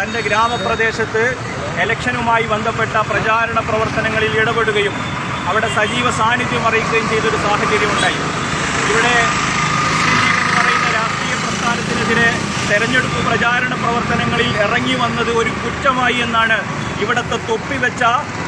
തന്റെ ഗ്രാമപ്രദേശത്ത് ഇലക്ഷനുമായി ബന്ധപ്പെട്ട പ്രചാരണ പ്രവർത്തനങ്ങളിൽ ഇടപെടുകയും അവിടെ സജീവ സാന്നിധ്യം അറിയിക്കുകയും ചെയ്തൊരു സാഹചര്യമുണ്ടായി. ഇവിടെ മുസ്ലിം ലീഗ് എന്ന് പറയുന്ന രാഷ്ട്രീയ പ്രസ്ഥാനത്തിനെതിരെ തെരഞ്ഞെടുപ്പ് പ്രചാരണ പ്രവർത്തനങ്ങളിൽ ഇറങ്ങി വന്നത് ഒരു കുറ്റമായി എന്നാണ് ഇവിടുത്തെ തൊപ്പിവെച്ച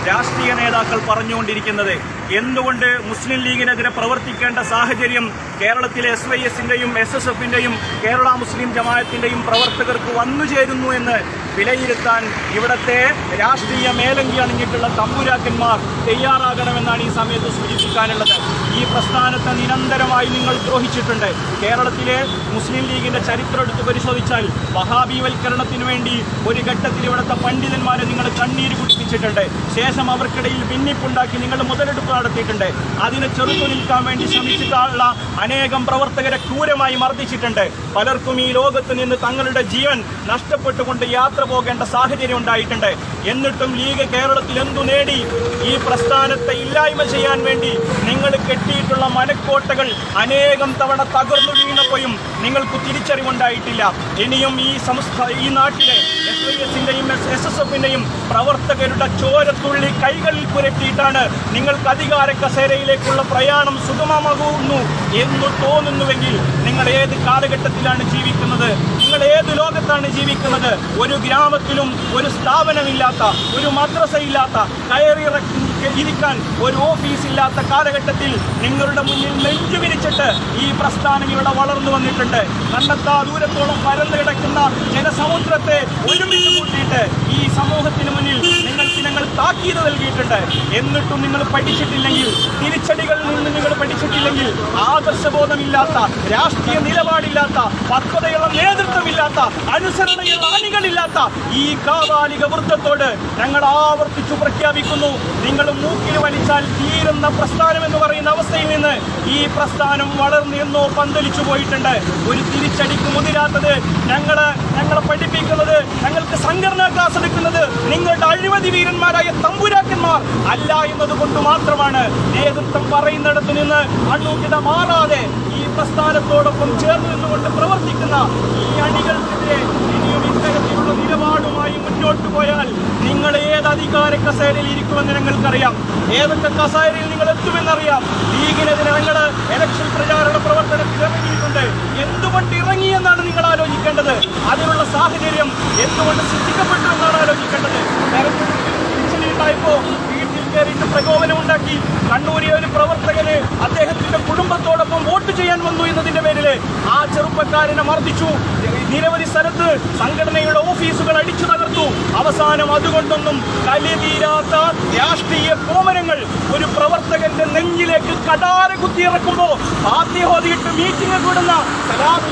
രാഷ്ട്രീയ നേതാക്കൾ പറഞ്ഞുകൊണ്ടിരിക്കുന്നത്. എന്തുകൊണ്ട് മുസ്ലിം ലീഗിനെതിരെ പ്രവർത്തിക്കേണ്ട സാഹചര്യം കേരളത്തിലെ എസ് വൈ എസിന്റെയും എസ് എസ് എഫിന്റെയും കേരള മുസ്ലിം ജമായത്തിന്റെയും പ്രവർത്തകർക്ക് വന്നു ചേരുന്നു എന്ന് വിലയിരുത്താൻ ഇവിടത്തെ രാഷ്ട്രീയ മേലങ്കി അണിഞ്ഞിട്ടുള്ള തമ്പുരാക്കന്മാർ തയ്യാറാകണമെന്നാണ് ഈ സമയത്ത് സൂചിപ്പിക്കാനുള്ളത്. ഈ പ്രസ്ഥാനത്തെ നിരന്തരമായി നിങ്ങൾ ദ്രോഹിച്ചിട്ടുണ്ട്. കേരളത്തിലെ മുസ്ലിം ലീഗിന്റെ ചരിത്രം എടുത്ത് പരിശോധിച്ചാൽ വഹാബീവൽക്കരണത്തിന് വേണ്ടി ഒരു ഘട്ടത്തിൽ ഇവിടുത്തെ പണ്ഡിതന്മാരെ നിങ്ങൾ കണ്ണീര് കുടിപ്പിച്ചിട്ടുണ്ട്. ശേഷം അവർക്കിടയിൽ ഭിന്നിപ്പുണ്ടാക്കി നിങ്ങൾ മുതലെടുപ്പ് നടത്തിയിട്ടുണ്ട്. അതിനെ ചെറുത്തു നിൽക്കാൻ വേണ്ടി ശ്രമിച്ചിട്ടുള്ള അനേകം പ്രവർത്തകരെ ക്രൂരമായി മർദ്ദിച്ചിട്ടുണ്ട്. പലർക്കും ഈ ലോകത്ത് നിന്ന് തങ്ങളുടെ ജീവൻ നഷ്ടപ്പെട്ടുകൊണ്ട് യാത്ര പോകേണ്ട സാഹചര്യം ഉണ്ടായിട്ടുണ്ട്. എന്നിട്ടും ലീഗ് കേരളത്തിൽ എന്തു നേടി? ഈ പ്രസ്ഥാനത്തെ ഇല്ലായ്മ ചെയ്യാൻ വേണ്ടി നിങ്ങൾ കെട്ടിയിട്ടുള്ള മനക്കോട്ടകൾ അനേകം തവണ തകർന്നു വീണപ്പോഴും നിങ്ങൾക്ക് തിരിച്ചറിവുണ്ടായിട്ടില്ല ഇനിയും ഈ സംസ്ഥാന ഈ നാട്ടിലെ എസ് ഐ എസിന്റെയും എസ് എസ് എഫിന്റെയും പ്രവർത്തകരുടെ ചോരത്തുള്ളി കൈകളിൽ പുരട്ടിയിട്ടാണ് നിങ്ങൾക്ക് അധികാര കസേരയിലേക്കുള്ള പ്രയാണം സുഗമമാകുന്നു എന്ന് തോന്നുന്നുവെങ്കിൽ നിങ്ങൾ ഏത് കാലഘട്ടത്തിലാണ് ജീവിക്കുന്നത് നിങ്ങൾ ഏത് ലോകത്താണ് ജീവിക്കുന്നത് ഒരു ഗ്രാമത്തിലും ഒരു സ്ഥാപനമില്ലാത്ത ഒരു മദ്രസയില്ലാത്ത കയറി ഇരിക്കാൻ ഒരു ഓഫീസില്ലാത്ത കാലഘട്ടത്തിൽ നിങ്ങളുടെ മുന്നിൽ നെഞ്ചു വിരിച്ചിട്ട് ഈ പ്രസ്ഥാനം ഇവിടെ വളർന്നു വന്നിട്ടുണ്ട്. കണ്ടെത്താ ദൂരത്തോളം പരന്നു കിടക്കുന്ന ജനസമുദ്രത്തെ ഒരുമിച്ച് കൂട്ടിയിട്ട് ഈ സമൂഹത്തിന് മുന്നിൽ താക്കീത് നൽകിയിട്ടുണ്ട്. എന്നിട്ടും നിങ്ങൾ പഠിച്ചിട്ടില്ലെങ്കിൽ തിരിച്ചടികളിൽ നിന്ന് നിങ്ങൾ പഠിച്ചിട്ടില്ലെങ്കിൽ ആദർശബോധമില്ലാത്ത രാഷ്ട്രീയ നിലപാടില്ലാത്ത പക്വതയുള്ള നേതൃത്വമില്ലാത്ത അനുസരണയുള്ള അണികളില്ലാത്ത ഈ കാവാലിക വൃത്തത്തോട് ഞങ്ങൾ ആവർത്തിച്ചു പ്രഖ്യാപിക്കുന്നു. നിങ്ങൾ മൂക്കിൽ വലിച്ചാൽ തീരുന്ന പ്രസ്ഥാനം എന്ന് പറയുന്ന അവസ്ഥയിൽ നിന്ന് ഈ പ്രസ്ഥാനം വളർന്നു എന്നോ പന്തലിച്ചു പോയിട്ടുണ്ട്. ഒരു തിരിച്ചടിക്ക് മുതിരാത്തത് ഞങ്ങൾ നിങ്ങളുടെ അഴിമതി വീരന്മാരായ തമ്പുരാക്കന്മാർ അല്ല എന്നതുകൊണ്ട് മാത്രമാണ് നേതൃത്വം പറയുന്നിടത്ത് നിന്ന് അണ്ണൂക്കിട മാറാതെ ഈ പ്രസ്ഥാനത്തോടൊപ്പം ചേർന്ന് നിന്നുകൊണ്ട് പ്രവർത്തിക്കുന്ന ഈ അണികൾക്കെതിരെ ഇനിയും ഇത്തരത്തിലുള്ള നിലപാടുമായി മുന്നോട്ട് പോയാൽ നിങ്ങൾ ഏത് അധികാര കസേരയിൽ ഇരിക്കുമെന്ന് ഞങ്ങൾക്കറിയാം. ഏതൊക്കെ കസേരയിൽ നിങ്ങൾ എത്തുമെന്നറിയാം. ലീഗിനെതിരെ ഞങ്ങൾ എലക്ഷൻ പ്രചാരണ പ്രവർത്തനത്തിൽ ഇറങ്ങിയിട്ടുണ്ട്. എന്തുകൊണ്ട് ഇറങ്ങിയെന്നാണ് നിങ്ങൾ ആലോചിക്കേണ്ടത്? അതിനുള്ള സാഹചര്യം എന്തുകൊണ്ട് സൃഷ്ടിക്കപ്പെട്ടു? തിരിച്ചടിയുണ്ടായപ്പോ വീട്ടിൽ കയറിയിട്ട് പ്രകോപനമുണ്ടാക്കി കണ്ണൂരിലെ ഒരു പ്രവർത്തകന് അദ്ദേഹത്തിന്റെ കുടുംബത്തോടൊപ്പം വോട്ട് ചെയ്യാൻ വന്നു എന്നതിന്റെ പേരിൽ ആ ചെറുപ്പക്കാരനെ മർദ്ദിച്ചു. നിരവധി സ്ഥലത്ത് സംഘടനയുടെ ഓഫീസുകൾ അടിച്ചു തകർത്തു. അവസാനം അതുകൊണ്ടൊന്നും കലിതീരാത്ത രാഷ്ട്രീയ കോമരങ്ങൾ ഒരു പ്രവർത്തകന്റെ നെഞ്ചിലേക്ക് കടാര കുത്തിയിറക്കുമ്പോ പാർട്ടി ഹോദിയിട്ട് മീറ്റിംഗ് കൂടുന്ന സലാത്ത്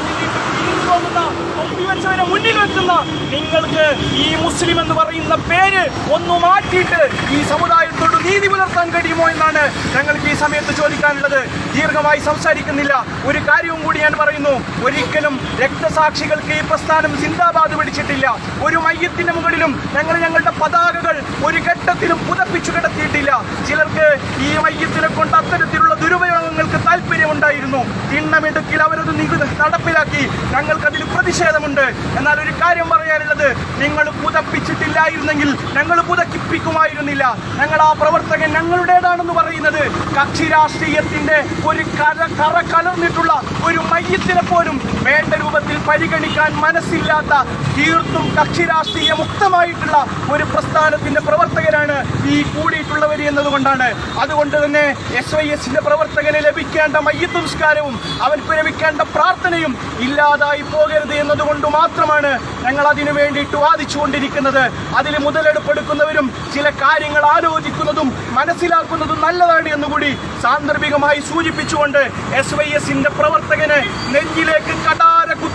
തോന്നുന്ന തൊപ്പി വെച്ചവരെ മുന്നിൽ വെക്കുന്ന നിങ്ങൾക്ക് ഈ മുസ്ലിം എന്ന് പറയുന്ന പേര് ഒന്ന് മാറ്റിയിട്ട് ഈ സമുദായത്തോട് നീതി പുലർത്താൻ കഴിയുമോ എന്നാണ് ഞങ്ങൾക്ക് ഈ സമയത്ത് ചോദിക്കാനുള്ളത്. ദീർഘമായി സംസാരിക്കുന്നില്ല. ഒരു കാര്യവും കൂടി ഞാൻ പറയുന്നു. ഒരിക്കലും രക്തസാക്ഷികൾക്ക് ഈ പ്രസ്ഥാനം സിന്ദാബാദ് പിടിച്ചിട്ടില്ല. ഒരു മയ്യത്തിന്റെ മുകളിലും ഞങ്ങൾ ഞങ്ങളുടെ പതാകകൾ ഒരു ഘട്ടത്തിലും പുതപ്പിച്ചു കിടത്തിയിട്ടില്ല. ചിലർക്ക് ഈ മയ്യത്തിനെ കൊണ്ട് അത്തരത്തിലുള്ള ദുരുപയോഗങ്ങൾക്ക് താല്പര്യമുണ്ടായിരുന്നു തിണ്ണമിടുക്കിൽ അവരത് നികുതി നടപ്പിലാക്കി. ഞങ്ങൾക്കതിൽ പ്രതിഷേധമുണ്ട്. എന്നാൽ ഒരു കാര്യം പറയാനുള്ളത് നിങ്ങൾ പുതപ്പിച്ചിട്ടില്ലായിരുന്നെങ്കിൽ ഞങ്ങൾ പുതക്കിപ്പിക്കുമായിരുന്നില്ല. ഞങ്ങൾ ആ പ്രവർത്തകൻ ഞങ്ങളുടേതാണെന്ന് പറയുന്നത്. കക്ഷി രാഷ്ട്രീയത്തിന്റെ ഒരു കര കറ കലർന്നിട്ടുള്ള ഒരു മയ്യത്തിനെ പോലും വേണ്ട രൂപത്തിൽ പരിഗണിക്കാൻ മനസ്സില്ലാത്ത തീർത്തും കക്ഷി രാഷ്ട്രീയ മുക്തമായിട്ടുള്ള ഒരു പ്രസ്ഥാനത്തിന്റെ പ്രവർത്തകരാണ് ഈ കൂടിയിട്ടുള്ളവർ എന്നതുകൊണ്ടാണ്. അതുകൊണ്ട് തന്നെ എസ് വൈ എസിന്റെ പ്രവർത്തകന് ലഭിക്കേണ്ട മയ്യത്ത് സംസ്കാരവും അവൻക്ക് ലഭിക്കേണ്ട പ്രാർത്ഥനയും ഇല്ലാതായി പോകരുത് എന്നതുകൊണ്ട് മാത്രമാണ് ഞങ്ങൾ അതിനു വേണ്ടിയിട്ട് വാദിച്ചുകൊണ്ടിരിക്കുന്നത്. അതിൽ മുതലെടുപ്പെടുക്കുന്നവരും ചില കാര്യങ്ങൾ ആലോചിക്കുന്നതും മനസ്സിലാക്കുന്നതും നല്ലതാണ് എന്നുകൂടി സാന്ദർഭികമായി സൂചിപ്പിച്ചുകൊണ്ട് എസ് വൈ എസിന്റെ പ്രവർത്തകന് നെഞ്ചിലേക്ക് കടാര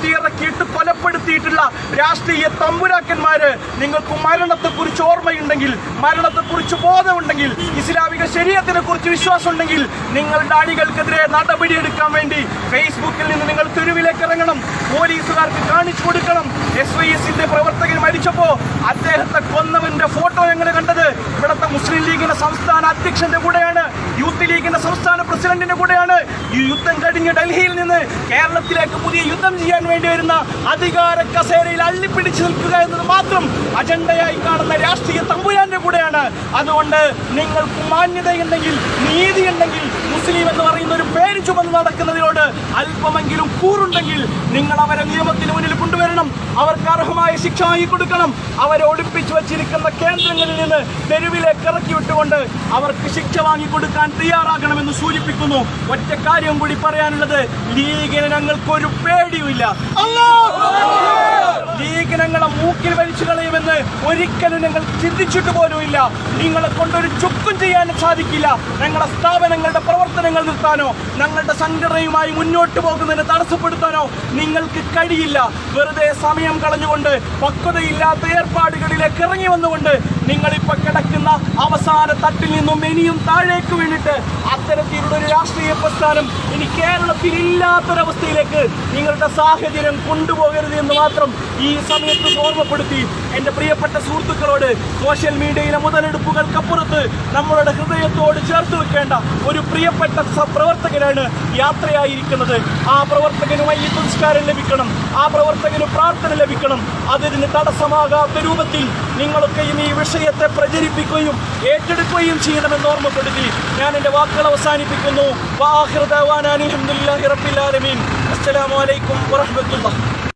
കുത്തിയിറക്കിയിട്ട് കൊലപ്പെടുത്തിയിട്ടുള്ള രാഷ്ട്രീയ തമ്പുരാക്കന്മാര്. നിങ്ങൾക്ക് മരണത്തെക്കുറിച്ച് ഓർമ്മയുണ്ടെങ്കിൽ മരണത്തെക്കുറിച്ച് ബോധമുണ്ടെങ്കിൽ ഇസ്ലാമിക ശരീരത്തിനെ കുറിച്ച് വിശ്വാസമുണ്ടെങ്കിൽ നിങ്ങളുടെ അണികൾക്കെതിരെ നടപടിയെടുക്കാൻ വേണ്ടി ഫേസ്ബുക്കിൽ നിന്ന് നിങ്ങൾ തെരുവിലേക്ക് ഇറങ്ങണം. പോലീസുകാർക്ക് കാണിച്ചു കൊടുക്കണം. എസ് വൈ എസിന്റെ പ്രവർത്തകർ മരിച്ചപ്പോ അദ്ദേഹത്തെ കൊന്നവന്റെ ഫോട്ടോ എങ്ങനെ കണ്ടത്? ഇവിടുത്തെ മുസ്ലിം ലീഗിന്റെ സംസ്ഥാന അധ്യക്ഷന്റെ കൂടെയാണ്. യൂത്ത് ലീഗിന്റെ സംസ്ഥാന പ്രസിഡന്റിന്റെ കൂടെയാണ് ഈ യുദ്ധം കഴിഞ്ഞ് ഡൽഹിയിൽ നിന്ന് കേരളത്തിലേക്ക് പുതിയ യുദ്ധം ചെയ്യാൻ വേണ്ടി വരുന്ന അധികാര കസേരയിൽ അള്ളിപ്പിടിച്ചു നിൽക്കുക എന്നത് മാത്രം അജണ്ടയായി കാണുന്ന രാഷ്ട്രീയ കൂടെയാണ് അതുകൊണ്ട് നിങ്ങൾക്ക് മാന്യതയുണ്ടെങ്കിൽ നീതിയുണ്ടെങ്കിൽ മുസ്ലിം എന്ന് പറയുന്ന ഒരു പേര് ചുമന്ന് നടക്കുന്നതിനോട് അല്പമെങ്കിലും കൂറുണ്ടെങ്കിൽ നിങ്ങൾ അവരെ നിയമത്തിന് മുന്നിൽ കൊണ്ടുവരണം. അവർക്ക് അർഹമായ ശിക്ഷ വാങ്ങി കൊടുക്കണം. അവരെ ഒളിപ്പിച്ചു വച്ചിരിക്കുന്ന കേന്ദ്രങ്ങളിൽ നിന്ന് തെരുവിലേക്ക് ഇറക്കി വിട്ടുകൊണ്ട് അവർക്ക് ശിക്ഷ വാങ്ങി കൊടുക്കാൻ തയ്യാറാകണമെന്ന് സൂചിപ്പിക്കുന്നു. ഒറ്റ കാര്യം കൂടി പറയാനുള്ളത് ലീഗിന് ഞങ്ങൾക്കൊരു പേടിയുമില്ല. ലീഗ് ഞങ്ങളെ മൂക്കിൽ വലിച്ചു കളയുമെന്ന് ഒരിക്കലും നിങ്ങൾ ചിന്തിച്ചിട്ട് പോലുമില്ല. നിങ്ങളെ കൊണ്ടൊരു ചുക്കും ചെയ്യാൻ സാധിക്കില്ല. ഞങ്ങളുടെ സ്ഥാപനങ്ങളുടെ പ്രവർത്തനങ്ങൾ നിർത്താനോ ഞങ്ങളുടെ സംഘടനയുമായി മുന്നോട്ട് പോകുന്നതിന് തടസ്സപ്പെടുത്താനോ നിങ്ങൾക്ക് കഴിയില്ല. വെറുതെ സമയം കളഞ്ഞുകൊണ്ട് പക്വതയില്ലാത്ത ഏർപ്പാടുകളിലേക്ക് ഇറങ്ങി വന്നുകൊണ്ട് നിങ്ങളിപ്പോ കിടക്കുന്ന അവസാന തട്ടിൽ നിന്നും ഇനിയും താഴേക്ക് വീണിട്ട് അത്തരത്തിലുള്ള ഒരു രാഷ്ട്രീയ പ്രസ്ഥാനം ഇനി കേരളത്തിൽ ഇല്ലാത്തൊരവസ്ഥയിലേക്ക് നിങ്ങളുടെ സാഹചര്യം കൊണ്ടുപോകരുത് എന്ന് മാത്രം ഈ സമയത്ത് ഓർമ്മപ്പെടുത്തി എന്റെ പ്രിയപ്പെട്ട സുഹൃത്തുക്കളോട് സോഷ്യൽ മീഡിയയിലെ മുതലെടുപ്പുകൾക്കപ്പുറത്ത് നമ്മളുടെ ഹൃദയത്തോട് ചേർത്ത് വെക്കേണ്ട ഒരു പ്രിയപ്പെട്ട പ്രവർത്തകനാണ് യാത്രയായിരിക്കുന്നത്. ആ പ്രവർത്തകനുമായി ഈ പുരസ്കാരം ലഭിക്കണം. ആ പ്രവർത്തകന് പ്രാർത്ഥന ലഭിക്കണം. അതിന് തടസ്സമാകാത്ത രൂപത്തിൽ നിങ്ങളൊക്കെയും ഈ വിഷയത്തെ പ്രചരിപ്പിക്കുകയും ഏറ്റെടുക്കുകയും ചെയ്യണമെന്ന് ഓർമ്മപ്പെടുത്തി ഞാൻ എന്റെ വാക്കുകൾ അവസാനിപ്പിക്കുന്നു. വാഹിർ ദഅവാനാ